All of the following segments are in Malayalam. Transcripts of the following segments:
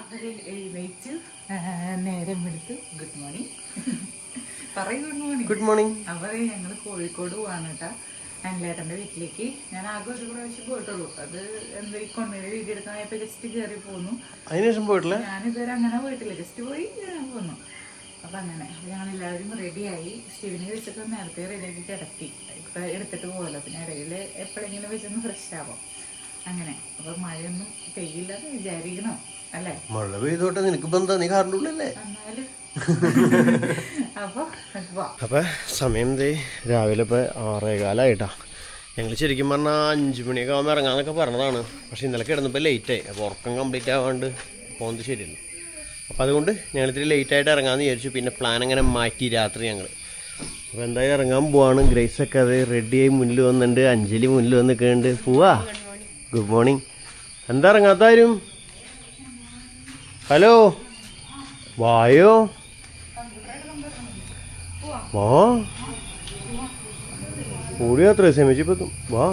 അവർ എഴുന്നേറ്റ് നേരം എടുത്ത് ഗുഡ് മോർണിംഗ് പറയും ഗുഡ് മോർണിംഗ് ഗുഡ് മോർണിംഗ് അവരെ ഞങ്ങൾ കോഴിക്കോട് പോവാണ് കേട്ടാ. അനിലേട്ടന്റെ വീട്ടിലേക്ക്. ഞാൻ ആകെ ഒരു പ്രാവശ്യം പോയിട്ടുള്ളൂ. അത് എന്താ ഈ കൊണ്ണയുടെ വീഡിയോ എടുക്കാനായപ്പോൾ ജസ്റ്റ് കയറി പോന്നു. അതിനുശേഷം പോയിട്ടില്ല? ഞാനിതുവരെ അങ്ങനെ പോയിട്ടില്ല. ജസ്റ്റ് പോയി ഞാൻ പോന്നു. അപ്പം അങ്ങനെ. അപ്പം ഞങ്ങൾ എല്ലാവരും റെഡിയായി സ്റ്റീവിനെ വെച്ചിട്ട് നേരത്തെ റെഡിയാക്കി കിടത്തി. ഇപ്പം എടുത്തിട്ട് പോകല്ലോ പിന്നെ ഇടയിൽ എപ്പോഴെങ്കിലും വെച്ചൊന്ന് ഫ്രഷ് ആവാം. അങ്ങനെ. അപ്പം മഴയൊന്നും പെയ്യില്ലെന്ന് വിചാരിക്കണം? മഴ പെയ്തോട്ടെ നിനക്ക് എന്താ? നീ കാറിന്റെ അപ്പം സമയം ദേ രാവിലെ ഇപ്പോൾ ആറേകാലായിട്ടാ. ഞങ്ങൾ ശരിക്കും പറഞ്ഞാൽ അഞ്ച് മണിയൊക്കെ ആകുമ്പോൾ ഇറങ്ങാന്നൊക്കെ പറഞ്ഞതാണ്. പക്ഷെ ഇന്നലെ കിടന്നപ്പോൾ ലേറ്റായി അപ്പോൾ ഉറക്കം കംപ്ലീറ്റ് ആവാണ്ട് പോകുന്നത് ശരിയല്ല. അപ്പോൾ അതുകൊണ്ട് ഞങ്ങൾ ഇത്തിരി ലേറ്റായിട്ട് ഇറങ്ങാമെന്ന് വിചാരിച്ചു. പിന്നെ പ്ലാൻ അങ്ങനെ മാറ്റി രാത്രി ഞങ്ങൾ അപ്പോൾ എന്തായാലും ഇറങ്ങാൻ പോവാണ്. ഗ്രേസ് ഒക്കെ അത് റെഡിയായി മുന്നിൽ വന്നിട്ടുണ്ട്. അഞ്ജലി മുന്നിൽ വന്ന് നിൽക്കുന്നുണ്ട് പോവാ ഗുഡ് മോർണിംഗ് എന്താ ഇറങ്ങാത്താരും ഹലോ? വായോ? വാ? ഓടി അത്ര ശ്രമിച്ചപ്പോ വാ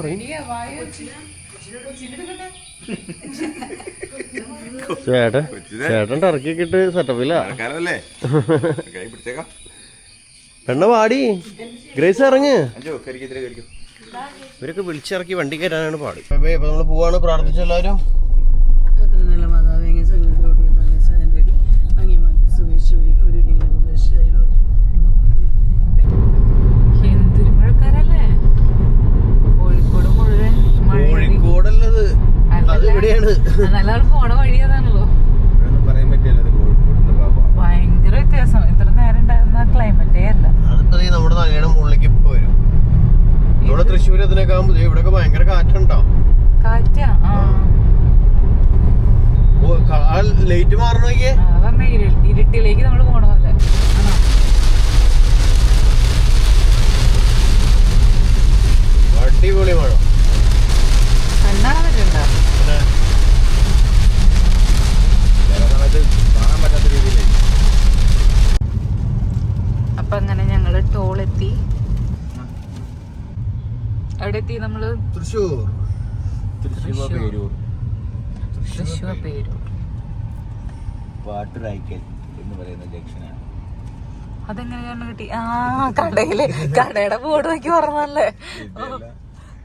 ചേട്ടൻ ചേട്ടൻ ടർക്കിയൊക്കെ ഇട്ട് സെറ്റപ്പില്ല പെണ്ണ പാടി. ഗ്രേസ് ഇറങ്ങ്. ഇവരൊക്കെ വിളിച്ചിറക്കി വണ്ടി കയറ്റാനാണ് പാടി. ഇപ്പൊ നമ്മൾ പോവാണ്. പ്രാർത്ഥിച്ച പോണ വഴി അതാണല്ലോ. ഒന്നും പറയാൻ പറ്റില്ല ഇത് കോഴിക്കോടിന്റെ പാപ്പ ഭയങ്കര വ്യത്യാസം. ഇത്ര നേരം ഉണ്ടായിരുന്ന ക്ലൈമറ്റേ അല്ല. നമ്മുടെ മുകളിലേക്ക് ഇപ്പൊ വരും? തൃശ്ശൂർ ഭയങ്കര കാറ്റുണ്ടോ? കാറ്റാ? ലൈറ്റ് ഇരുട്ടിലേക്ക് നമ്മൾ പോണ പോലെ ആണോ? അടിപൊളി മഴ കണ്ണാണ പറ്റണ്ട പിന്നെ ചില സമയത്ത് കാണാൻ പറ്റാത്ത രീതിയിലേ അപ്പൊ അങ്ങനെ ഞങ്ങൾ ടോൾ എത്തി എവിടെ എത്തി നമ്മൾ തൃശ്ശൂർ തൃശ്ശൂർ പേരൂർ തൃശ്ശൂർ പേരൂർ പാട്ടുരായ്ക്കൽ എന്ന് പറയുന്ന ജംഗ്ഷനാണ് അതെങ്ങനെയാണ് കിട്ടി. ആ കടയിൽ കടയുടെ ബോർഡ് നോക്കി പറഞ്ഞല്ലേ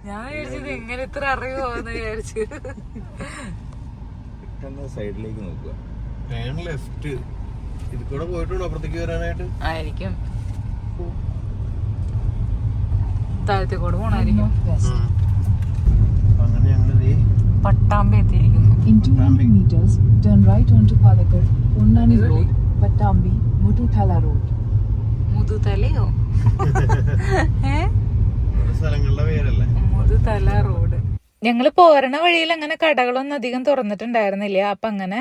ഞാൻ വിചാരിച്ചത് ഇങ്ങനെ ഇത്ര അറിവ് എന്ന് വിചാരിച്ചു സൈഡിലേക്ക് നോക്കുക. ലെഫ്റ്റ് ഇത് കൂടെ പോയിട്ടുണ്ടോ അപ്പുറത്തേക്ക് വരാനായിട്ട്? ആയിരിക്കും. താഴത്തേക്കോട് പോണായിരിക്കും. അങ്ങനെ ഞങ്ങൾ ദേ പട്ടാമ്പി എത്തിയിരിക്കുന്നു. In 200 meters, turn right onto Palakkad, Road, Pattambi, Mututhala Road. മുതുതലയോ? ഏ? സ്ഥലങ്ങളുടെ പേരല്ലേ? മുതുതല റോഡ് ഞങ്ങൾ പോരണ വഴിയിൽ അങ്ങനെ കടകളൊന്നും അധികം തുറന്നിട്ടുണ്ടായിരുന്നില്ല. അപ്പം അങ്ങനെ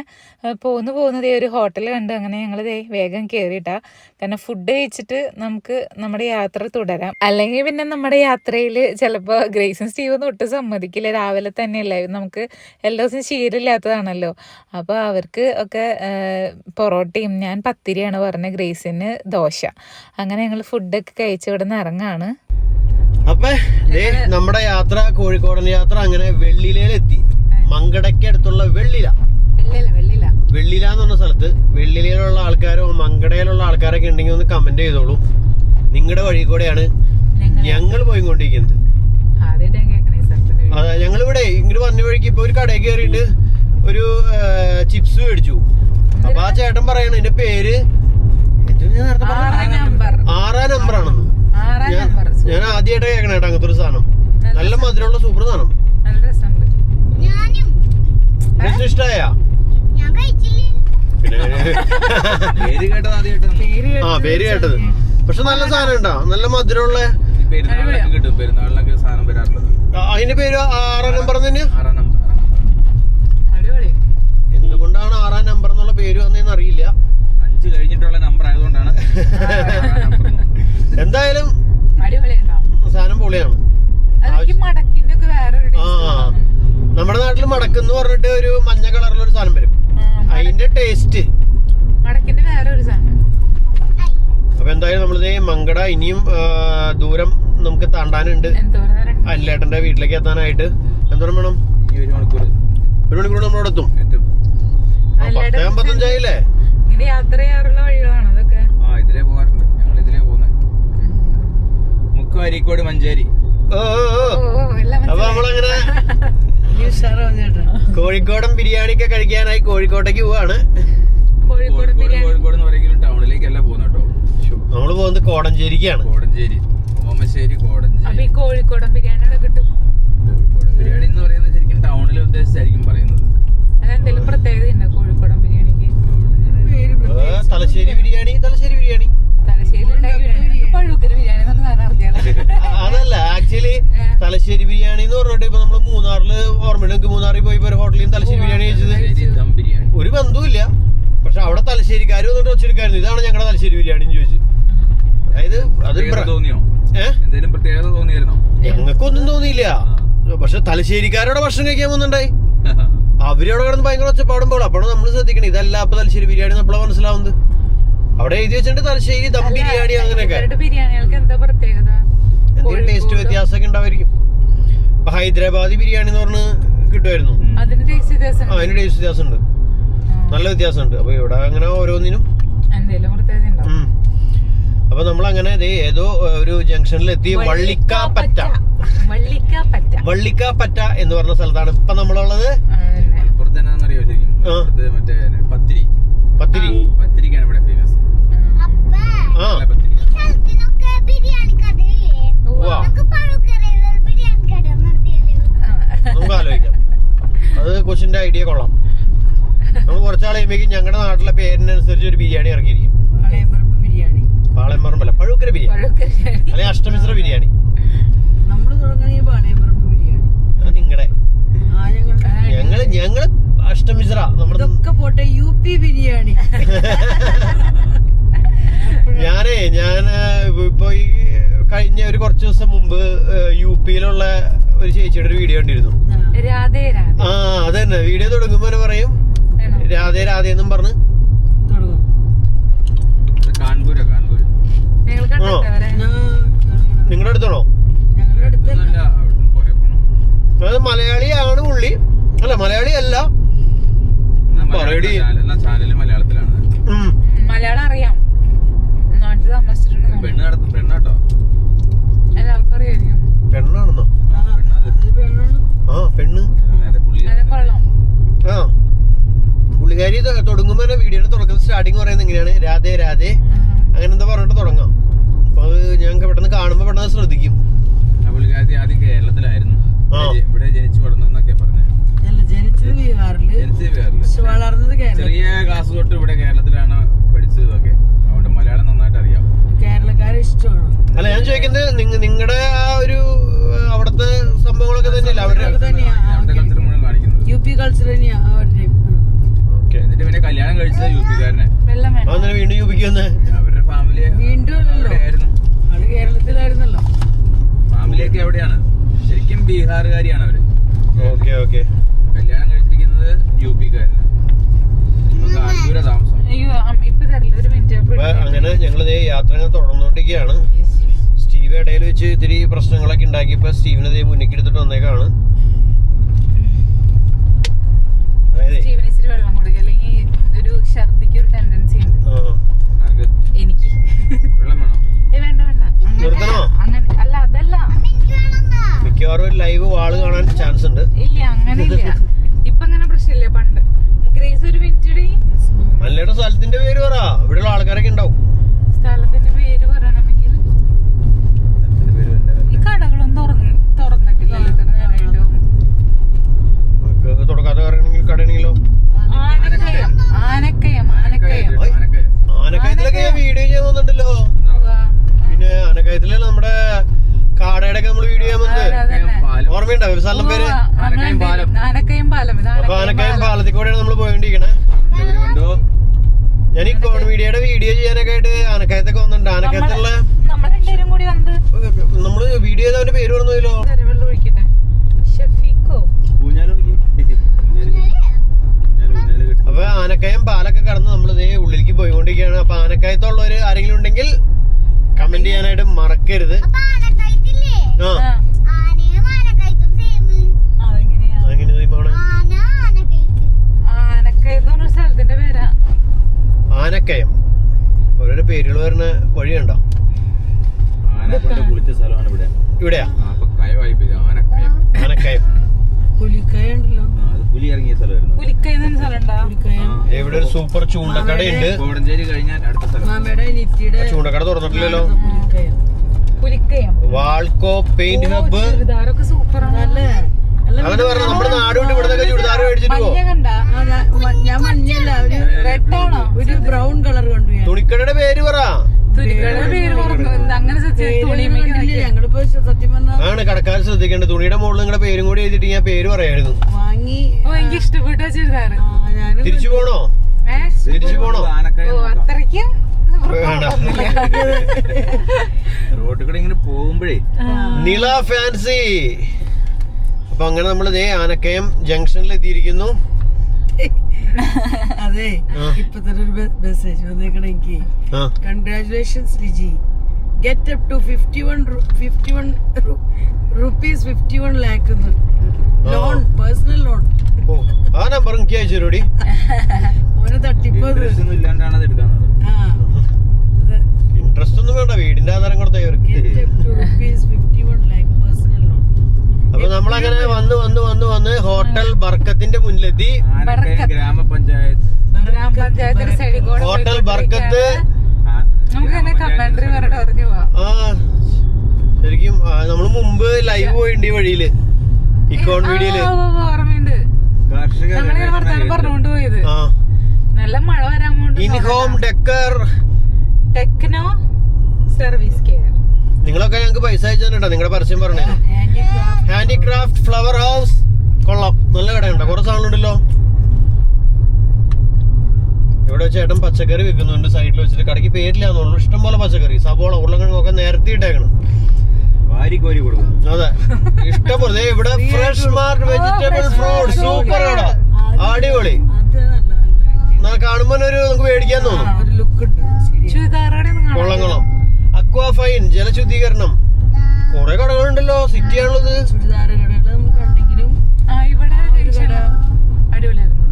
പോന്നു പോകുന്നത് ഒരു ഹോട്ടൽ കണ്ട്. അങ്ങനെ ഞങ്ങൾ വേഗം കയറിയിട്ടാ കാരണം ഫുഡ് കഴിച്ചിട്ട് നമുക്ക് നമ്മുടെ യാത്ര തുടരാം. അല്ലെങ്കിൽ പിന്നെ നമ്മുടെ യാത്രയിൽ ചിലപ്പോൾ ഗ്രേസും സ്റ്റീവൊന്നും ഒട്ടും സമ്മതിക്കില്ല. രാവിലെ തന്നെയല്ലേ. നമുക്ക് എല്ലാ ദിവസവും ശീലമില്ലാത്തതാണല്ലോ. അപ്പോൾ അവർക്ക് ഒക്കെ പൊറോട്ടയും ഞാൻ പത്തിരിയാണ് പറഞ്ഞത് ഗ്രേസിന് ദോശ. അങ്ങനെ ഞങ്ങൾ ഫുഡൊക്കെ കഴിച്ച് ഇവിടെ നിന്ന് ഇറങ്ങാണ്. അപ്പൊ നമ്മുടെ യാത്ര കോഴിക്കോടൻ യാത്ര അങ്ങനെ വെള്ളിലയിലെത്തി. മങ്കടയ്ക്ക് അടുത്തുള്ള വെള്ളില. വെള്ളില എന്ന് പറഞ്ഞ സ്ഥലത്ത് വെള്ളിലയിലുള്ള ആൾക്കാരോ മങ്കടയിലുള്ള ആൾക്കാരൊക്കെ ഉണ്ടെങ്കിൽ ഒന്ന് കമന്റ് ചെയ്തോളൂ. നിങ്ങളുടെ വഴി കൂടെയാണ് ഞങ്ങൾ പോയിക്കൊണ്ടിരിക്കുന്നത്. അതെ ഞങ്ങളിവിടെ ഇങ്ങോട്ട് വന്ന വഴിക്ക് ഇപ്പൊ ഒരു കടയിൽ കയറിയിട്ട് ഒരു ചിപ്സ് മേടിച്ചു. അപ്പൊ ആ ചേട്ടൻ പറയണ എന്റെ പേര് ആറാം നമ്പർ. ആണെന്ന് ആറാം ഞാൻ ആദ്യമായിട്ട് കേൾക്കണ കേട്ടോ അങ്ങനത്തെ ഒരു സാധനം. നല്ല മധുരമുള്ള സൂപ്പർ സാധനം. ഇഷ്ടായ? ആ പേര് കേട്ടത്. പക്ഷെ നല്ല സാധനം ഉണ്ടോ? നല്ല മധുരമുള്ള അതിന്റെ പേര് ആറാം നമ്പർ തന്നെയാ? ആറാം നമ്പർ അടിപൊളി. എന്തുകൊണ്ടാണ് ആറാം നമ്പർ എന്നുള്ള പേര് വന്നതെന്ന് അറിയില്ല. അഞ്ച് കഴിഞ്ഞിട്ടുള്ള നമ്പർ ആയതുകൊണ്ടാണ്. എന്തായാലും സാധനം പൊളിയാണ്. നമ്മുടെ നാട്ടിൽ മടക്ക് എന്ന് പറഞ്ഞിട്ട് ഒരു മഞ്ഞ കളറിലുള്ള ഒരു സാധനം വരും. അതിന്റെ ടേസ്റ്റ് അപ്പൊ എന്തായാലും നമ്മളിത് മങ്കട ഇനിയും ദൂരം നമുക്ക് താണ്ടാനുണ്ട്. അല്ലേട്ടന്റെ വീട്ടിലേക്ക് എത്താനായിട്ട്. എന്തോരം വേണം? ഈ ഒരു മണിക്കൂർ ഒരു മണിക്കൂർ നമ്മളവിടെ എത്തും. എത്തും. പത്ത് അമ്പത്തഞ്ചായില്ലേ? യാത്ര ചെയ്യാറുള്ള വഴികളാണ് അതൊക്കെ ആ ഇതിലേ പോകാറുണ്ട് ഞങ്ങൾ ഇതിലേ പോകുന്നത് അരീക്കോട് മഞ്ചേരി. ഓ ഓ, ഓ. ഓ ഓ, എല്ലാം അപ്പൊ നമ്മളങ്ങനെ കോഴിക്കോടൻ ബിരിയാണി ഒക്കെ കഴിക്കാനായി കോഴിക്കോട്ടേക്ക് പോവാണ്. കോഴിക്കോട് കോഴിക്കോട് കോഴിക്കോട് എന്ന് ടൗണിലേക്കല്ല പോകുന്നത് കേട്ടോ. നമ്മൾ പോകുന്നത് കോടഞ്ചേരിക്കാണ്. കോടഞ്ചേരി. ഓമശ്ശേരി കോടഞ്ചേരി. ഈ കോഴിക്കോടൻ ബിരിയാണി കിട്ടും. കോഴിക്കോടൻ ബിരിയാണി എന്ന് പറയുന്നത് ശരിക്കും ടൗണിൽ ഉദ്ദേശിച്ചായിരിക്കും പറയുന്നത്. അതെന്തെങ്കിലും പ്രത്യേകത ഉണ്ടോ കോഴിക്കോടൻ ബിരിയാണിക്ക്? തലശ്ശേരി ബിരിയാണി തലശ്ശേരി ബിരിയാണി. അതല്ല ആക്ച്വലി തലശ്ശേരി ബിരിയാണി എന്ന് പറഞ്ഞിട്ട് ഇപ്പൊ നമ്മൾ മൂന്നാറിൽ ഓർമ്മയുണ്ട്. മൂന്നാറിൽ പോയി ഒരു ഹോട്ടലിൽ തലശ്ശേരി ബിരിയാണി കഴിച്ചത്. ഒരു ബന്ധവുമില്ല പക്ഷെ അവിടെ തലശ്ശേരിക്കാർ വന്നിട്ട് വെച്ചെടുക്കായിരുന്നു ഇതാണ് ഞങ്ങളുടെ തലശ്ശേരി ബിരിയാണി എന്ന് ചോദിച്ചു. അതായത് അത് തോന്നിയോ? എന്തെങ്കിലും പ്രത്യേകത തോന്നിയായിരുന്നോ? ഞങ്ങൾക്കൊന്നും തോന്നിയില്ല. പക്ഷെ തലശ്ശേരിക്കാരോടെ ഭക്ഷണം കഴിക്കാൻ പോകുന്നുണ്ടായി. അവരവിടെ കിടന്ന് ഭയങ്കര ഒച്ചപ്പാടും പോലും അപ്പോഴാണ് നമ്മൾ ശ്രദ്ധിക്കണം ഇതല്ല അപ്പൊ തലശ്ശേരി ബിരിയാണി നമ്മളെ മനസ്സിലാവുന്നത്. അവിടെ എഴുതി വെച്ചിട്ട് തലശ്ശേരി ദം ബിരിയാണി അങ്ങനെയൊക്കെ. ഇവരുടെ ബിരിയാണികൾക്ക് എന്താ പ്രത്യേകത? എന്തെങ്കിലും ടേസ്റ്റ് വ്യത്യാസമൊക്കെ ഉണ്ടാവായിരിക്കും. ഇപ്പൊ ഹൈദരാബാദി ബിരിയാണി എന്ന് പറഞ്ഞ് കിട്ടുമായിരുന്നു. അതിന് ടേസ്റ്റ് വ്യത്യാസം ഉണ്ട് അതിന് ടേസ്റ്റ് വ്യത്യാസമുണ്ട്. നല്ല വ്യത്യാസമുണ്ട്. അപ്പൊ ഇവിടെ അങ്ങനെ ഓരോന്നിനും. അപ്പൊ നമ്മൾ അങ്ങനെ ദേ ഏതോ ഒരു ജംഗ്ഷനിൽ എത്തി വള്ളിക്കാപ്പറ്റ. വള്ളിക്കാപ്പറ്റ. വള്ളിക്കാപ്പറ്റ എന്ന് പറഞ്ഞ സ്ഥലത്താണ് ഇപ്പൊ നമ്മളുള്ളത്. പത്തിരി. പത്തിരിക്കാണ് ഇവിടെ ഫേമസ് ആ നല്ല പത്തിരി സ്ഥലത്തിനൊക്കെ ബിരിയാണി കടയില്ലേ ഉവ്വ. നമുക്ക് ആലോചിക്കാം. അത് കൊച്ചിന്റെ ഐഡിയ കൊള്ളാം. നമ്മൾ കുറച്ചാൾ കഴിയുമ്പോഴേക്കും ഞങ്ങളുടെ നാട്ടിലെ പേരിനനുസരിച്ച് ഒരു ബിരിയാണി ഇറക്കിയിരിക്കും. പാളയമ്പറമ്പല്ല പഴുക്കര ബിരിയാണി. അല്ലെങ്കിൽ അഷ്ടമിശ്ര ബിരിയാണി. നിങ്ങളുടെ ഞങ്ങൾ ഞങ്ങൾ അഷ്ടമിശ്ര. നമ്മുടെ പോട്ടെ യു പി ബിരിയാണി. ഞാൻ ഇപ്പോൾ ഈ കഴിഞ്ഞ ഒരു കുറച്ച് ദിവസം മുമ്പ് യു പിയിലുള്ള ഒരു ചേച്ചിയുടെ ഒരു വീഡിയോ കണ്ടിരുന്നു. ആ, അത് തന്നെ ആ അതന്നെ. വീഡിയോ തുടങ്ങുമ്പോൾ പറയും? രാധേ രാധേ എന്നും പറഞ്ഞ്. നിങ്ങളുടെ അടുത്താണോ? ഞങ്ങളുടെ അടുത്തല്ല അല്ല. പോണം. അത് മലയാളിയാണ് പുള്ളി. അല്ല മലയാളി അല്ല. പറയടി. മലയാളം അറിയാം. പെണ്ണാണെന്നോ? ആ, അത് പെണ്ണാണ്. ആ പെണ്ണ്? ആ. പുള്ളിക്കാരി തുടങ്ങുമ്പോ തന്നെ വീഡിയോയുടെ തുടക്കത്തിൽ സ്റ്റാർട്ടിങ് പറയുന്നത് എങ്ങനെയാണ് രാധേ രാധേ. അങ്ങനെ എന്താ പറഞ്ഞിട്ട് തുടങ്ങാം. അപ്പൊ ഞങ്ങൾക്ക് പെട്ടെന്ന് കാണുമ്പോ പെട്ടെന്ന് ശ്രദ്ധിക്കും. ആ പുള്ളിക്കാരത്തി ആദ്യം കേരളത്തിലായിരുന്നു. ഇവിടെ- ജനിച്ചു വളർന്നൊക്കെ പറഞ്ഞത് ചെറിയ ക്ലാസ് തൊട്ട് ഇവിടെ കേരളത്തിലാണ് പഠിച്ചത് ഇതൊക്കെ. അതുകൊണ്ട് മലയാളം അല്ല ഞാൻ ചോദിക്കുന്നത് നിങ്ങളുടെ ആ ഒരു അവിടുത്തെ സംഭവങ്ങളൊക്കെ തന്നെയല്ലേ അവരുടെ യു പി കൾച്ചർ തന്നെയാ അവരുടെ. എന്നിട്ട് പിന്നെ കല്യാണം കഴിച്ചത് യു പിക്കാരനെ വെള്ളം വേണം. അന്നേരം വീണ്ടും അവരുടെ ഫാമിലി കേരളത്തിലായിരുന്നല്ലോ. ഫാമിലിയൊക്കെ എവിടെയാണ്? ശരിക്കും ബീഹാറുകാരിയാണ് അവർ. ഓക്കെ ഓക്കെ കല്യാണം കഴിച്ചിരിക്കുന്നത് യു പിക്കാരന് കാൺപൂര താമസം അയ്യോ അം- ഇപ്പൊ തരില്ല ഒരു മിനിറ്റ് അപ്പൊ അങ്ങനെ ഞങ്ങൾ യാത്ര ഇങ്ങനെ തുടർന്നുകൊണ്ടിരിക്കുകയാണ്. സ്റ്റീവ് ഇടയിൽ വെച്ച് ഇത്തിരി പ്രശ്നങ്ങളൊക്കെ ഉണ്ടാക്കിയപ്പോ സ്റ്റീവിനെ ദേ മുന്നിക്ക് എടുത്തിട്ട് വന്നേക്കാണ്. മിക്കവാറും ഒരു ലൈവ് വാൾ കാണാൻ ചാൻസ് ഉണ്ട്. ഇല്ല അങ്ങനെ ഇല്ല. ഇപ്പൊ അങ്ങനെ പ്രശ്നമില്ല. പണ്ട്. ഗ്രേസ് ഒരു മിനിറ്റ് മല്ലയുടെ സ്ഥലത്തിന്റെ പേര് പറ. ഇവിടെയുള്ള ആൾക്കാരൊക്കെ ഉണ്ടാവും. സ്ഥലത്തിന്റെ പേര് പറയണമെങ്കിൽ സ്ഥലത്തിന്റെ പേര് എന്റെ ഈ കടകളൊന്നും തുറന്ന് തുറന്നിട്ടില്ലല്ലോ ഇത്ര നേരമായിട്ടും നമുക്ക് തുടക്കാത്ത കറങ്ങണമെങ്കിൽ കടയണെങ്കിലോ ആനക്കയം ആനക്കയം ആനക്കയം ഓയ്. ആനക്കയം. ആനക്കയത്തിലൊക്കെ ഞാൻ വീഡിയോ ചെയ്യാൻ വന്നിട്ടുണ്ടല്ലോ ഉവ്വ. പിന്നെ ആനക്കയത്തിൽ നമ്മുടെ കാടയുടെ ഒക്കെ നമ്മൾ വീഡിയോ ചെയ്യാൻ വന്നത് ആ, അതന്നെ. പാലം. ഓർമ്മയുണ്ടോ ഒരു സ്ഥലം പേര് ഉവ്വ, ആനക്കയം നമ്മളുണ്ട്. പാലം. ആനക്കയം പാലം ഇത് അപ്പൊ ആനക്കയം ആനക്കയം പാലം. പാലത്തിൽ കൂടെയാണ് നമ്മൾ പോയിക്കൊണ്ടിരിക്കണേ തിരുവനന്തപുരം ഞാൻ ഈ കോൺ മീഡിയയുടെ വീഡിയോ ചെയ്യാനൊക്കെ ആയിട്ട് ആനക്കയത്തൊക്കെ വന്നിട്ടുണ്ട് ആനക്കയത്തുള്ള നമ്മൾ രണ്ടുപേരും കൂടി വന്ന് നമ്മൾ വീഡിയോ ചെയ്തവന്റെ പേര് പറഞ്ഞല്ലോ വെള്ളം ഒഴിക്കട്ടെ ഷഫീഖോ ഊഞ്ഞാൽ നോക്കി. ഊഞ്ഞാൽ കെട്ടി. ഊഞ്ഞാൽ ഊഞ്ഞാൽ കെട്ടി. അപ്പൊ ആനക്കയം പാലൊക്കെ കടന്ന് നമ്മൾ ഇതേ ഉള്ളിലേക്ക് പോയിക്കൊണ്ടിരിക്കുകയാണ് അപ്പൊ ആനക്കയത്തുള്ളവര് ആരെങ്കിലും ഉണ്ടെങ്കിൽ കമന്റ് ചെയ്യാനായിട്ട് മറക്കരുത് അപ്പൊ ആനക്കയത്തില്ലേ ആ ആ, ആനയും ആനക്കയത്തും സെയിം അതെങ്ങനെയാ അങ്ങനെ പോണേ ആന ആനക്കയത്ത് ആനക്കയം എന്ന് പറഞ്ഞ സ്ഥലത്ത് ആനക്കയം ഓരോരോ പേരുകൾ വരുന്ന വഴിയുണ്ടോ ആന കൊണ്ട് കുളിച്ച സ്ഥലമാണ് ഇവിടെ ഇവിടെയാ ആ, അപ്പൊ കയവായി പോയി ആനക്കയം ആനക്കയം പുലിക്കയ ഉണ്ടല്ലോ ആ, അത് പുലി ഇറങ്ങിയ സ്ഥലമായിരുന്നു പുലിക്കൈന്ന് സ്ഥലമുണ്ടാ പുലിക്കയ സൂപ്പർ ചൂണ്ടക്കടയുണ്ട്. കോടഞ്ചേരി കഴിഞ്ഞാൽ അടുത്ത സ്ഥലം. ചൂണ്ടക്കട തുറന്നിട്ടില്ലല്ലോ. പുലിക്കയ. വാൾക്കോ പെയിന്റ് ഹബ്ബ്. അങ്ങനെ പറഞ്ഞു നമ്മുടെ നാടുകൊണ്ട് ഇവിടെ ചുരിദാർ മേടിച്ചിട്ട് ഞാൻ- മഞ്ഞല്ല ഒരു റെഡ് ആണോ? ഒരു ബ്രൗൺ കളർ കണ്ടു തുണിക്കടയുടെ പേര് പറ. ആണ് കടക്കാർ ശ്രദ്ധിക്കേണ്ട തുണിയുടെ മുകളിൽ നിങ്ങളുടെ പേരും കൂടി എഴുതിട്ട് ഞാൻ പേര് പറയായിരുന്നു. വാങ്ങി ഓ എനിക്ക് ഇഷ്ടപ്പെട്ട ചുരിദാർ തിരിച്ചു പോണോ? അത്രയ്ക്കും റോഡിൽ കൂടെ ഇങ്ങനെ പോകുമ്പോഴേ നില ഫാൻസി. അപ്പൊ അങ്ങനെ നമ്മൾ ഇതേ ആനക്കയം ജംഗ്ഷനിൽ എത്തിയിരിക്കുന്നു അതെ. ഇപ്പൊ തന്നെ ഒരു മെസ്സേജ് വന്നേക്കണ എനിക്ക്. ആ. Liji get up to fifty one fifty one rupees fifty one lakh loan personal loan ആ നമ്പർ എനിക്ക് അയച്ചോടി മോനെ തട്ടിപ്പോ അത്. ഇൻട്രസ്റ്റ് ഒന്നും വേണ്ട വീടിന്റെ ആധാരം കൊടുത്താൽ അപ്പൊ നമ്മളങ്ങനെ വന്ന് വന്ന് വന്ന് വന്ന് ഹോട്ടൽ ബർക്കത്തിന്റെ മുന്നിലെത്തി. ഗ്രാമപഞ്ചായത്ത്. ഹോട്ടൽ ബർക്കത്ത്. ആ, ശരിക്കും നമ്മൾ മുമ്പ് ലൈവ് പോയിണ്ട് ഈ വഴിയിൽ. ഇക്കോൺ വീഡിയോയിൽ നല്ല മഴ വരാൻ in home decor techno service care നിങ്ങളൊക്കെ ഞങ്ങൾക്ക് പൈസ അയച്ചു നിങ്ങളുടെ പരസ്യം പറഞ്ഞേ. ഹാൻഡിക്രാഫ്റ്റ് ഫ്ലവർ ഹൗസ് കൊള്ളാം നല്ല കടയുണ്ടോ കുറെ സാധനമുണ്ടല്ലോ ഇവിടെ ചേട്ടൻ പച്ചക്കറി വെക്കുന്നുണ്ട് സൈഡിൽ വെച്ചിട്ട്. കടയ്ക്ക് പേരില്ലാന്നുള്ളൂ ഇഷ്ടം പോലെ പച്ചക്കറി. സബോള ഉരുളക്കിഴങ്ങൊക്കെ നേരത്തെ ഇട്ടേക്കണം. വാരിക്കോരി കൊടുക്കുന്നു അതെ. ഇഷ്ടം പോലെ ഇവിടെ fresh mart vegetable fruit super കട അടിപൊളി അത് നല്ല നല്ല എന്നാ കാണുമ്പോ ഒരു നമുക്ക് മേടിക്കാൻ തോന്നും. ആ, ഒരു ലുക്ക് ഉണ്ട്. ശരി ചുരിദാറോടെ കൊള്ളംകുളം അക്വാ ജലശുദ്ധീകരണം. കുറെ കടകളുണ്ടല്ലോ. സിറ്റി ആണുള്ളത്.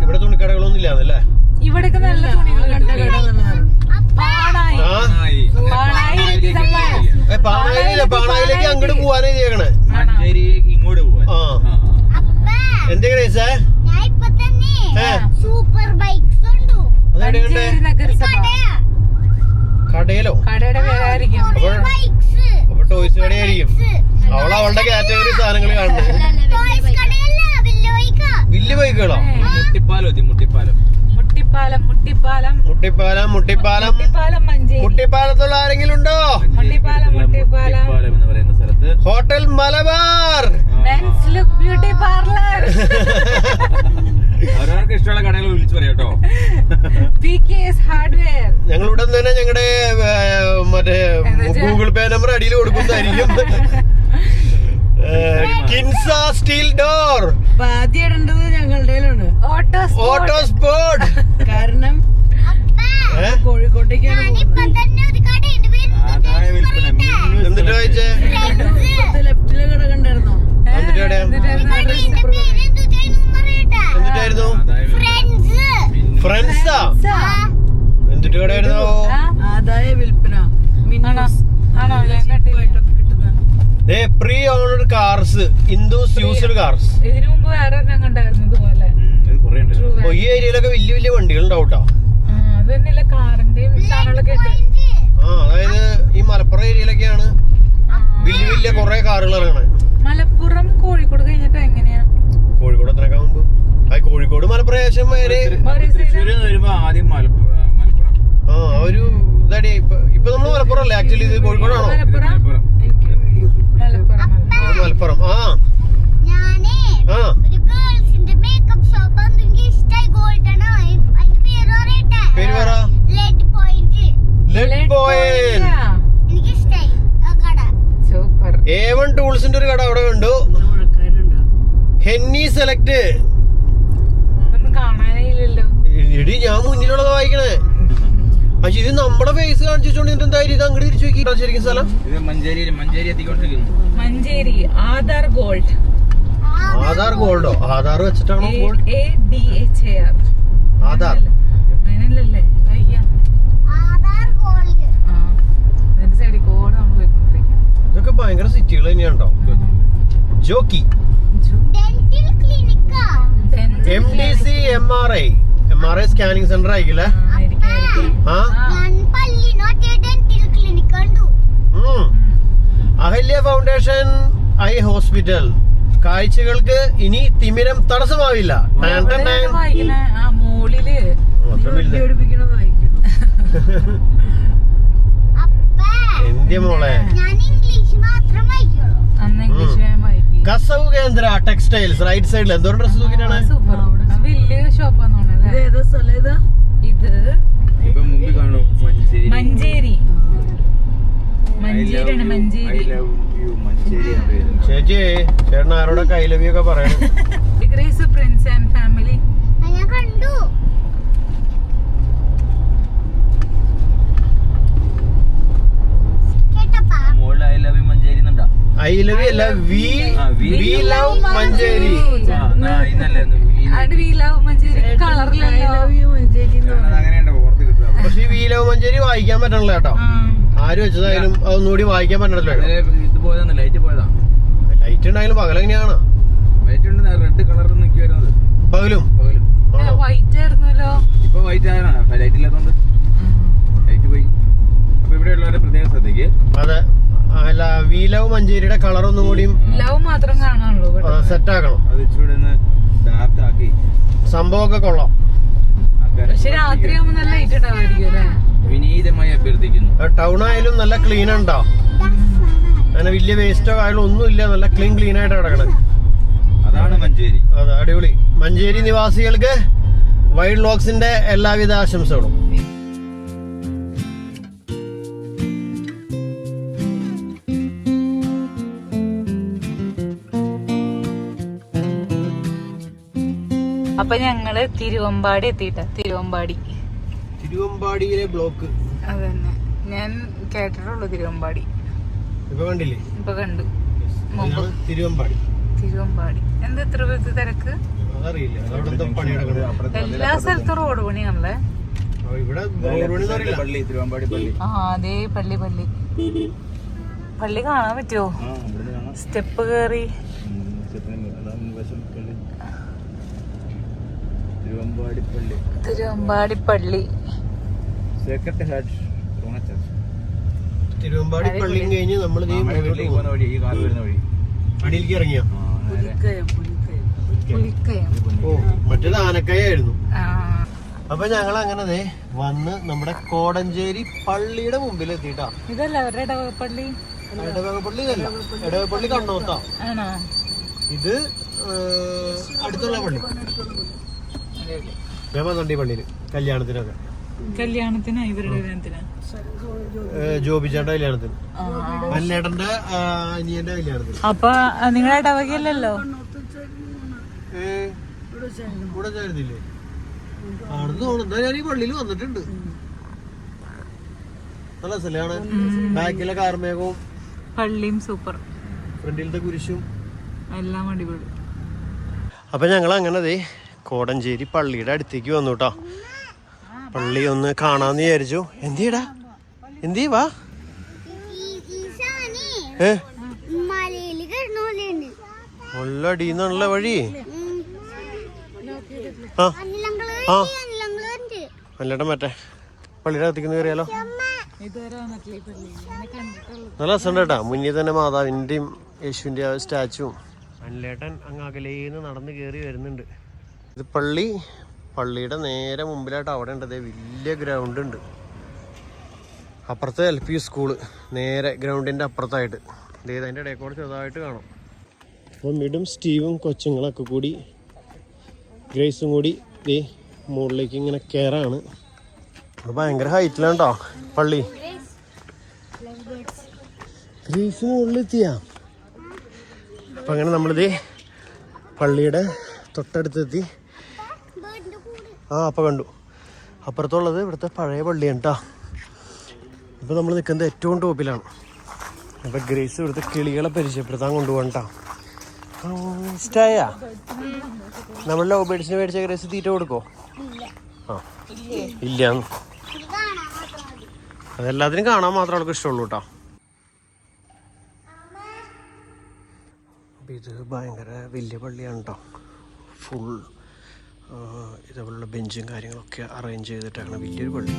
ഇവിടെ തുണിക്കടകളൊന്നും ഇല്ലാന്നല്ലേ? ഇവിടെയൊക്കെ നല്ല തുണികൾ പാണായിലില്ല പാണായിലേക്ക് അങ്ങോട്ട് പോവാനേ ചെയ്യണേ. ഇങ്ങോട്ട് പോവാ എന്തെങ്കിലും തന്നെ സൂപ്പർ ബൈക്സ് ഉണ്ടു കടയിലോ? അപ്പൊ ടോയ്സ് കടയായിരിക്കും. അവൾ അവളുടെ കാറ്റഗറി സാധനങ്ങൾ കാണുന്നത്. ടോയ്സ് കടയല്ല വലിയ ബൈക്കാ. ബൈക്കുകളോ? മുട്ടിപ്പാലോ മുട്ടിപ്പാലം? മുട്ടിപ്പാലം മുട്ടിപ്പാലം. മുട്ടിപ്പാലം മുട്ടിപ്പാലം. മുട്ടിപ്പാലം മഞ്ചേരി. മുട്ടിപ്പാലത്തുള്ള ആരെങ്കിലും ഉണ്ടോ? മുട്ടിപ്പാലം, മുട്ടിപ്പാലം. എന്ന് പറയുന്ന സ്ഥലത്ത്. Hotel Malabar. Men's look beauty parlour അവരവർക്ക് ഇഷ്ടമുള്ള കടകൾ വിളിച്ചു പറയാട്ടോ പി കെ എസ് ഹാർഡ്വെയർ ഞങ്ങൾ ഉടൻ തന്നെ ഞങ്ങളുടെ മറ്റേ ഗൂഗിൾ പേ നമ്പർ അടിയിൽ കൊടുക്കുന്നതായിരിക്കും. കിൻസ സ്റ്റീൽ ഡോർ അപ്പൊ ആദ്യം ഇടേണ്ടത് ഞങ്ങളുടെ ഓട്ടോ കാരണം കോഴിക്കോട്ടേക്കാണ് എന്നിട്ട് വായിച്ചേ ലെഫ്റ്റിലെ കട കണ്ടായിരുന്നോ? എന്നിട്ടായിരുന്നു ആദായ വിൽപ്പന ഫ്രണ്ട്സ് ഫ്രണ്ട്സാ എന്നിട്ട് കടയായിരുന്നോ? ആദായ വിൽപ്പന. മിന്നൂസ് ആണോ? ഞാൻ. A pre owner cars Indus used cars ഇതിനു മുമ്പ് വേറെ ഒരെണ്ണം കണ്ടായിരുന്നു ഇതുപോലെ ഇത് കുറേ ഉണ്ട്. True അപ്പൊ ഈ ഏരിയയിലൊക്കെ വലിയ വലിയ വണ്ടികൾ ഉണ്ടാവും കേട്ടോ ആ, ഉണ്ട്. ആ അതായത് ഈ മലപ്പുറം ഏരിയയിലൊക്കെയാണ് വലിയ വലിയ കുറെ കാറുകൾ ഇറങ്ങണേ മലപ്പുറം കോഴിക്കോട് കഴിഞ്ഞിട്ട് എങ്ങനെയാ? കോഴിക്കോട് എത്ര മുമ്പ് ആ കോഴിക്കോട് മലപ്പുറം ഏകദേശം വരെ വരുമ്പോ ആദ്യം മലപ്പുറം ആ ഒരു ഇതടി ഇപ്പൊ ഇപ്പൊ നമ്മൾ മലപ്പുറം അല്ലേ? ആക്ച്വലി ഇത് കോഴിക്കോടാണോ? ഹെന്നി സെലക്ട് എടി ഞാൻ മുന്നിലുള്ളത് വായിക്കണേ. പക്ഷെ ഇത് നമ്മുടെ ഫേസ് കാണിച്ചോണ്ട് എന്തായാലും ഇത് അങ്ങോട്ട് തിരിച്ചു നോക്കി. ശരിക്കും സ്ഥലം. മഞ്ചേരി ആധാർ ഗോൾഡ്. ആധാർ ഗോൾഡോ? Aadhaar വെച്ചിട്ടാണോ gold? A D A Aadhaar. Gold. ഇതൊക്കെ ഭയങ്കര സിറ്റികൾ തന്നെയാണോ? Jockey. M D C M R I M R I scanning centre ആയിരിക്കില്ലേ? ആ. Ahalya foundation eye hospital. കാഴ്ചകൾക്ക് ഇനി തിമിരം തടസ്സമാവില്ല. ടാൻ ടാൻ ടാൻ. വായിക്കണ ആ മോളിൽ ഓ, അത്ര വലുത്. പഠിപ്പിക്കണ വായിക്കണം അപ്പ എന്തിയ മോളെ ഞാൻ ഇംഗ്ലീഷ് മാത്രം വായിക്കുള്ളൂ അന്ന് ഇംഗ്ലീഷ് വേഗം വായിക്കും കസവ് കേന്ദ്ര ടെക്സ്റ്റൈൽസ് റൈറ്റ് സൈഡിൽ എന്തോ ഡ്രസ് തൂക്കിട്ടാണ് സൂപ്പർ വലിയ ഷോപ്പാന്ന് ഇത്? Manjeri. Manjeri. Manjeri. I love you. ചേച്ചി പറയണം. ഗ്രേസ് പ്രിൻസ് ആൻഡ് ഫാമിലി ഞാൻ കണ്ടു. കേട്ടപ്പാ മോൾ I love you Manjeri I love അല്ല വി വി ലവ് മഞ്ചേരി. പക്ഷെ വി ലവ് മഞ്ചേരി വായിക്കാൻ പറ്റണല്ലോ കേട്ടോ. ആര് വെച്ചതായാലും അതൊന്നുകൂടി വായിക്കാൻ പറ്റണല്ലോ ഇത് പോയതാണ് ലൈറ്റ് പോയതാ? ലൈറ്റ് ഉണ്ടായാലും പകലെങ്ങനെയാണ് ലൈറ്റ് ഉണ്ട് റെഡ് കളറിൽ നിൽക്കി വരുന്നത്. പകലും? പകലും. വൈറ്റ് ആയിരുന്നല്ലോ. ഇപ്പൊ വൈറ്റ് ആയതാണ്. ലൈറ്റ് ഇല്ലാത്തതുകൊണ്ട് ലൈറ്റ് പോയി. അപ്പൊ ഇവിടെ ഉള്ളവരെ പ്രത്യേകം ശ്രദ്ധിക്കുക അതെ. അല്ല വി ലവ് മഞ്ചേരിയുടെ കളർ ഒന്നും കൂടിയും ലവ് മാത്രം കാണാനുള്ളൂ കേട്ടോ. സെറ്റ് ആക്കണം. അത് ഇച്ചിരി ഒന്ന് ഡാർക്ക് ആക്കി. സംഭവമൊക്കെ കൊള്ളാം. പക്ഷെ രാത്രി നല്ല ലൈറ്റ് ഉണ്ടാവായിരിക്കും അല്ലേ? വിനീതമായി അഭ്യർത്ഥിക്കുന്നു. ടൗൺ ആയാലും നല്ല ക്ലീൻ ഉണ്ടോ? അങ്ങനെ വലിയ വേസ്റ്റോ ആയാലും ഒന്നുമില്ല നല്ല ക്ലീൻ ക്ലീൻ ആയിട്ട് കിടക്കണേ. അതാണ് മഞ്ചേരി. അതെ അടിപൊളി. മഞ്ചേരി നിവാസികൾക്ക് വൈൽഡ് ലോക്സിന്റെ എല്ലാവിധ ആശംസകളും. അപ്പൊ ഞങ്ങൾ തിരുവമ്പാടി എത്തിയിട്ട. തിരുവമ്പാടി. തിരുവമ്പാടിയിലെ ബ്ലോക്ക് അതന്നെ. ഞാൻ കേട്ടിട്ടുള്ളൂ തിരുവമ്പാടി. ഇപ്പൊ കണ്ടില്ലേ? ഇപ്പൊ കണ്ടു. മുമ്പ്. തിരുവമ്പാടി. തിരുവമ്പാടി. എന്താ ഇത്ര വലിയ തിരക്ക്? എല്ലാ സ്ഥലത്തും റോഡ് പണിയാണല്ലേ? ഇവിടെ റോഡ് പണി പള്ളി തിരുവമ്പാടി പള്ളി. ആ അതേ പള്ളി പള്ളി. പള്ളി കാണാൻ പറ്റുമോ ആ ഇവിടുന്ന് കാണാം. സ്റ്റെപ്പ് കേറി ഉം, ചെറുപ്പം അതാണ് മുൻവശം പള്ളി തിരുവമ്പാടി പള്ളി തിരുവമ്പാടി പള്ളി sacred heart forane church Thiruvambady പള്ളിയും കഴിഞ്ഞ് നമ്മൾ ഈ വീട്ടിലേക്ക് പോകുന്ന വഴി ഈ കാർ വരുന്ന വഴി. അടിയിലേക്ക് ഇറങ്ങിയ? ഓ മറ്റേത് ആനക്കയായിരുന്നു. ആ. അപ്പൊ ഞങ്ങൾ അങ്ങനെ ദേ വന്ന് നമ്മുടെ കോടഞ്ചേരി പള്ളിയുടെ മുമ്പിൽ എത്തിയിട്ടാ ഇതല്ല അവരുടെ ഇടവപ്പള്ളി ഇടവകപ്പള്ളി ഇതല്ല. ഇടവകപ്പള്ളി. കണ്ണോത്താ ഇത് അടുത്തുള്ള പള്ളി. ഞാൻ പള്ളിയിൽ കല്യാണത്തിനൊക്കെ. കല്യാണത്തിന് ഇവരുടെ കല്യാണത്തിനാ? കല്യാണത്തിന്. അല്ലേട്ടന്റെ അനിയന്റെ കല്യാണത്തിന്. അപ്പൊ നിങ്ങളെ ചേർന്നില്ലേ തോന്നുന്നു. എന്താ ഞാൻ ഈ പള്ളിയിൽ വന്നിട്ടുണ്ട്. നല്ല സ്ഥലമാണ് ബാക്കിലെ കാർമേഘവും പള്ളിയും സൂപ്പർ. ഫ്രണ്ടിലത്തെ കുരിശും. എല്ലാം അടിപൊളി. അപ്പൊ ഞങ്ങൾ അങ്ങനെ ദേ കോടഞ്ചേരി പള്ളിയുടെ അടുത്തേക്ക് വന്നു കേട്ടോ പള്ളി ഒന്ന് കാണാന്ന് വിചാരിച്ചു. എന്തിയടാ? എന്തി വാ? ഏ? നല്ല വഴി. ആ. അല്ലേട്ടൻ മറ്റേ പള്ളിയുടെ അകത്തേക്ക് കയറിയാലോ ഇതുവരെ വന്നിട്ടില്ല പള്ളി എന്നെ കണ്ടിട്ടുള്ളൂ നല്ല രസമുണ്ട് കേട്ടാ. മുന്നിൽ തന്നെ മാതാവിന്റെയും യേശുവിന്റെ ആ സ്റ്റാച്ചുവും. അല്ലേട്ടൻ അങ്ങ് അകലേന്ന് നടന്ന് കയറി വരുന്നുണ്ട്. ഇത് പള്ളി. പള്ളിയുടെ നേരെ മുമ്പിലായിട്ട് അവിടെ ഉണ്ട്. വലിയ ഗ്രൗണ്ട് ഉണ്ട്. അപ്പുറത്ത് എൽ പി സ്കൂൾ നേരെ ഗ്രൗണ്ടിന്റെ അപ്പുറത്തായിട്ട്. ദേ അതിന്റെ ഇടയിൽ കൂടെ ചെറുതായിട്ട് കാണാം. അപ്പം മിഡും സ്റ്റീവും കൊച്ചുങ്ങളൊക്കെ കൂടി ഗ്രേസും കൂടി ദേ മുകളിലേക്ക് ഇങ്ങനെ കയറാണ് അത് ഭയങ്കര ഹൈറ്റിലാണ് കേട്ടോ പള്ളി. ഗ്രേസ് മുകളിലെത്തിയാ? അപ്പം അങ്ങനെ നമ്മളിത് പള്ളിയുടെ തൊട്ടടുത്തെത്തി. ആ അപ്പം കണ്ടു. അപ്പുറത്തുള്ളത് ഇവിടുത്തെ പഴയ പള്ളിയാണ് കേട്ടോ ഇപ്പം നമ്മൾ നിൽക്കുന്നത് ഏറ്റവും ടോപ്പിലാണ്. അപ്പം ഗ്രേസ് ഇവിടുത്തെ കിളികളെ പരിചയപ്പെടുത്താൻ കൊണ്ടുപോകണം ഇഷ്ടായ? നമ്മൾ ലവ് ബേഡ്സിന് മേടിച്ച ഗ്രേസ് തീറ്റ കൊടുക്കോ? ആ ഇല്ല അതെല്ലാത്തിനും കാണാൻ മാത്രം അവൾക്ക് ഇഷ്ടമുള്ളൂ കേട്ടോ ഇത് ഭയങ്കര വലിയ പള്ളിയാണ് കേട്ടോ ഫുൾ ഇതേപോലുള്ള ബെഞ്ചും കാര്യങ്ങളൊക്കെ അറേഞ്ച് ചെയ്തിട്ടാണ് വലിയൊരു പള്ളി.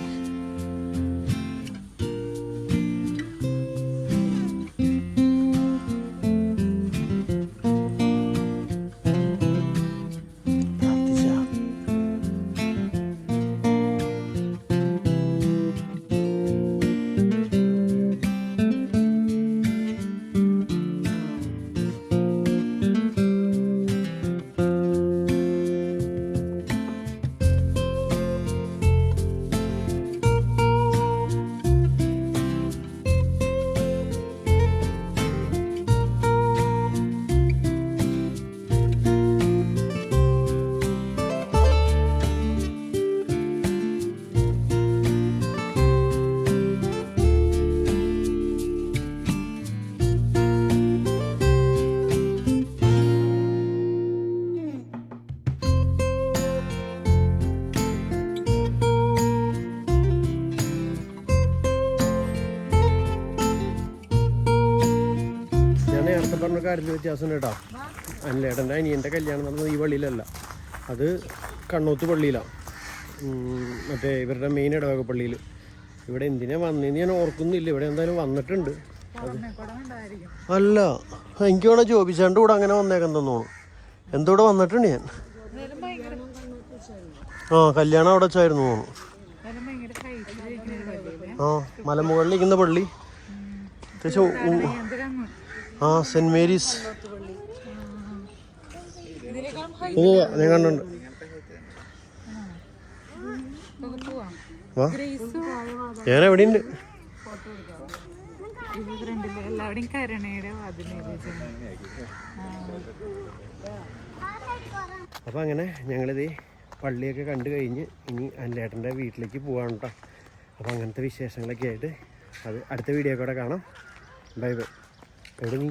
കാര്യത്തിൽ വ്യത്യാസം കേട്ടോ. അനിലേട്ടന്റെ അനിയന്റെ കല്യാണം നടന്നത് ഈ പള്ളിയിലല്ല. അത് കണ്ണൂത്ത് പള്ളിയിലാണ് മറ്റേ ഇവരുടെ മെയിൻ ഇടവക പള്ളിയിൽ ഇവിടെ എന്തിനാ വന്നതെന്ന് ഞാൻ ഓർക്കുന്നില്ല. ഇവിടെ എന്തായാലും വന്നിട്ടുണ്ട്. അല്ല എനിക്ക് വേണം ജോബിച്ചാണ്ട് കൂടെ അങ്ങനെ വന്നേക്കാൻ തോന്നുന്നു എന്തോടെ വന്നിട്ടുണ്ട് ഞാൻ? ആ കല്യാണം അവിടെ വെച്ചായിരുന്നു ആ മലമുകളിൽ ഇരിക്കുന്ന പള്ളി. അത്യാവശ്യം ആ സെന്റ് മേരീസ്. ഞാൻ കണ്ടുണ്ട്. ഞാൻ എവിടെ ഉണ്ട് അപ്പോൾ അങ്ങനെ ഞങ്ങളിത് പള്ളിയൊക്കെ കണ്ടു കഴിഞ്ഞ് ഇനി അല്ലേട്ടന്റെ വീട്ടിലേക്ക് പോവാണ് കേട്ടോ അപ്പോൾ അങ്ങനത്തെ വിശേഷങ്ങളൊക്കെ ആയിട്ട് അത് അടുത്ത വീഡിയോ കൂടെ കാണാം. ബൈ ബൈ എവിടെ നീ?